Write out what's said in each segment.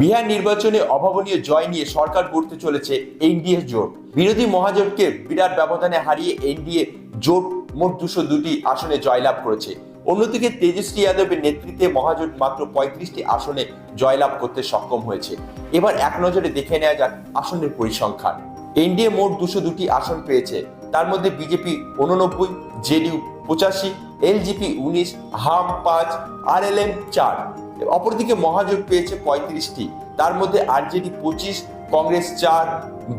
বিহার নির্বাচনে অভাবনীয় জয় নিয়ে সরকার গড়তে চলেছে এনডিএ জোট। বিরোধী মহাজোটকে বিরাট ব্যবধানে হারিয়ে এনডিএ জোট মোট দুশো দুটি আসনে জয়লাভ করেছে। অন্যদিকে তেজস্বী যাদবের নেতৃত্বে মহাজোট মাত্র পঁয়ত্রিশটি আসনে জয়লাভ করতে সক্ষম হয়েছে। এবার এক নজরে দেখে নেওয়া যাক আসনের পরিসংখ্যান। এনডিএ মোট দুশো দুটি আসন পেয়েছে। তার মধ্যে বিজেপি উননব্বই জেডিউ পঁচাশি এলজিপি উনিশ, হাম পাঁচ আর এল এম চার। অপরদিকে মহাজোট পেয়েছে পঁয়ত্রিশটি। তার মধ্যে আরজেডি পঁচিশ, কংগ্রেস চার,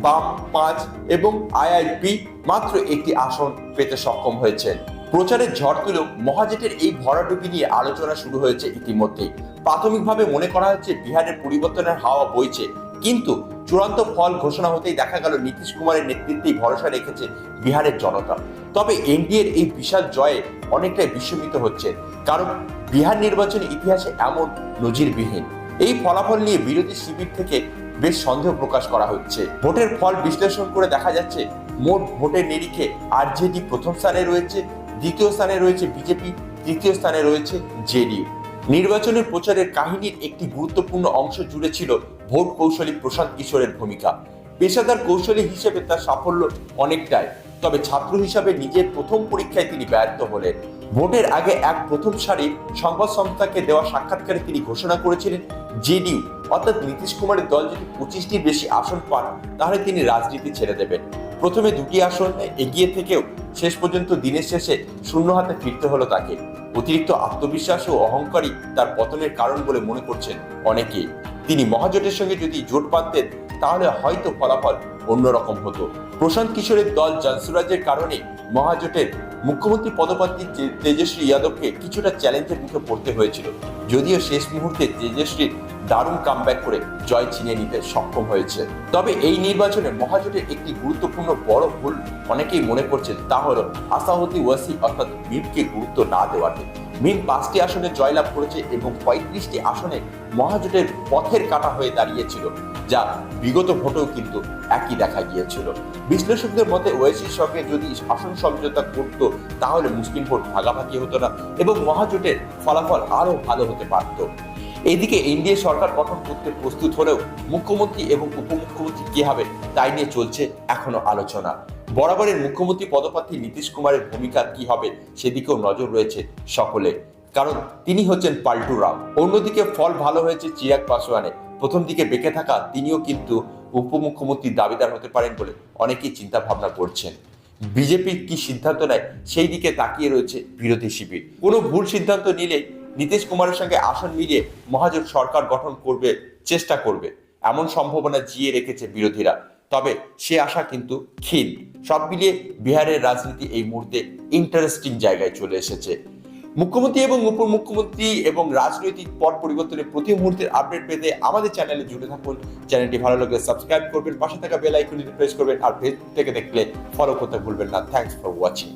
বাম পাঁচ এবং আইআইপি মাত্র একটি আসন পেতে সক্ষম হয়েছেন প্রচারের ঝড় তুলেও মহাজোটের এই ভরাডুবি নিয়ে আলোচনা শুরু হয়েছে ইতিমধ্যেই। প্রাথমিকভাবে মনে করা হচ্ছে বিহারের পরিবর্তনের হাওয়া বইছে, কিন্তু চূড়ান্ত ফল ঘোষণা হতেই দেখা গেল নীতিশ কুমারের নেতৃত্বেই ভরসা রেখেছে বিহারের জনতা। তবে এনডিএর এই বিশাল জয়ে অনেকটাই বিস্মিত হচ্ছে, কারণ বিহার নির্বাচনের ইতিহাসে এমন নজিরবিহীন। এই ফলাফল নিয়ে বিরোধী শিবির থেকে বেশ সন্দেহ প্রকাশ করা হচ্ছে। ভোটের ফল বিশ্লেষণ করে দেখা যাচ্ছে, মোট ভোটের নিরিখে আরজেডি প্রথম স্থানে রয়েছে, দ্বিতীয় স্থানে রয়েছে বিজেপি, তৃতীয় স্থানে রয়েছে জেডিইউ। নির্বাচনের প্রচারের কাহিনীর একটি গুরুত্বপূর্ণ অংশ জুড়ে ছিল ভোট কৌশলী প্রশান্ত কিশোরের ভূমিকা। পেশাদার কৌশলী হিসেবে তার সাফল্য অনেকটাই, তবে ছাত্র হিসাবে নিজের প্রথম পরীক্ষায় তিনি ব্যর্থ হলেন। ভোটের আগে এক প্রথম সারির সংবাদ সংস্থাকে দেওয়া সাক্ষাৎকারে তিনি ঘোষণা করেছিলেন জেডিইউ অর্থাৎ নীতিশ কুমারের দল যদি পঁচিশটির বেশি আসন পান, তাহলে তিনি রাজনীতি ছেড়ে দেবেন। প্রথমে দুটি আসন এগিয়ে থেকেও শেষ পর্যন্ত দিনের শেষে শূন্য হাতে ফিরতে হলো তাকে। অতিরিক্ত আত্মবিশ্বাস ও অহংকারই তার পতনের কারণ বলে মনে করছেন অনেকে। তিনি মহাজোটের সঙ্গে যদি জোট বাঁধতেন, তাহলে হয়তো ফলাফল অন্যরকম হতো। প্রশান্ত কিশোরের দল জনসুরাজের কারণে মহাজোটের মুখ্যমন্ত্রী পদপ্রার্থী তেজস্বী যাদবকে কিছুটা চ্যালেঞ্জের মুখে পড়তে হয়েছিল। যদিও শেষ মুহূর্তে তেজস্বীর দারুণ কামব্যাক করে জয় ছিনিয়ে নিতে সক্ষম হয়েছে। তবে এই নির্বাচনে মহাজোটের একটি গুরুত্বপূর্ণ বড় ভুল অনেকেই মনে করছেন, তা হল আসাহতি ওয়াসি অর্থাৎ মিমকে গুরুত্ব না দেওয়াতে। মিম পাঁচটি আসনে জয়লাভ করেছে এবং পঁয়ত্রিশটি আসনে মহাজোটের পথের কাটা হয়ে দাঁড়িয়েছিল। যা বিগত ভোটেও কিন্তু একই দেখা গিয়েছিল। বিশ্লেষকদের মতে, ওয়েসির সঙ্গে যদি আসন সমঝোতা করত, তাহলে মুসলিম ভোট ভাগাভাগি হতো না এবং মহাজোটের ফলাফল আরও ভালো হতে পারত। এদিকে এনডিএ সরকার গঠন করতে প্রস্তুত হলেও মুখ্যমন্ত্রী এবং উপমুখ্যমন্ত্রী কি হবে তাই নিয়ে চলছে এখনও আলোচনা। বরাবরের মুখ্যমন্ত্রী পদপ্রার্থী নীতিশ কুমারের ভূমিকা কি হবে সেদিকেও নজর রয়েছে সকলে কারণ তিনি হচ্ছেন পাল্টু রাম। অন্যদিকে ফল ভালো হয়েছে চিরাগ পাসওয়ানে প্রথম দিকে বেঁকে থাকা তিনিও কিন্তু উপমুখ্যমন্ত্রীর দাবিদার হতে পারেন বলে অনেকেই চিন্তা ভাবনা করছেন। বিজেপি কি সিদ্ধান্ত নেয়, সেই দিকে তাকিয়ে রয়েছে বিরোধী শিবির। কোনো ভুল সিদ্ধান্ত নিলে নীতিশ কুমারের সঙ্গে আসন মিলিয়ে মহাজোট সরকার গঠন করবে, চেষ্টা করবে। এমন সম্ভাবনা জিয়ে রেখেছে বিরোধীরা। তবে সে আশা কিন্তু ক্ষীণ। সব মিলিয়ে বিহারের রাজনীতি এই মুহূর্তে ইন্টারেস্টিং জায়গায় চলে এসেছে। মুখ্যমন্ত্রী এবং উপমুখ্যমন্ত্রী এবং রাজনৈতিক পট পরিবর্তনের প্রতি মুহূর্তের আপডেট পেতে আমাদের চ্যানেলে জুড়ে থাকুন। চ্যানেলটি ভালো লাগলে সাবস্ক্রাইব করবেন, পাশে থাকা বেল আইকনটি প্রেস করবেন, আর ফেসবুক থেকে দেখলে ফলো করতে ভুলবেন না। Thanks for watching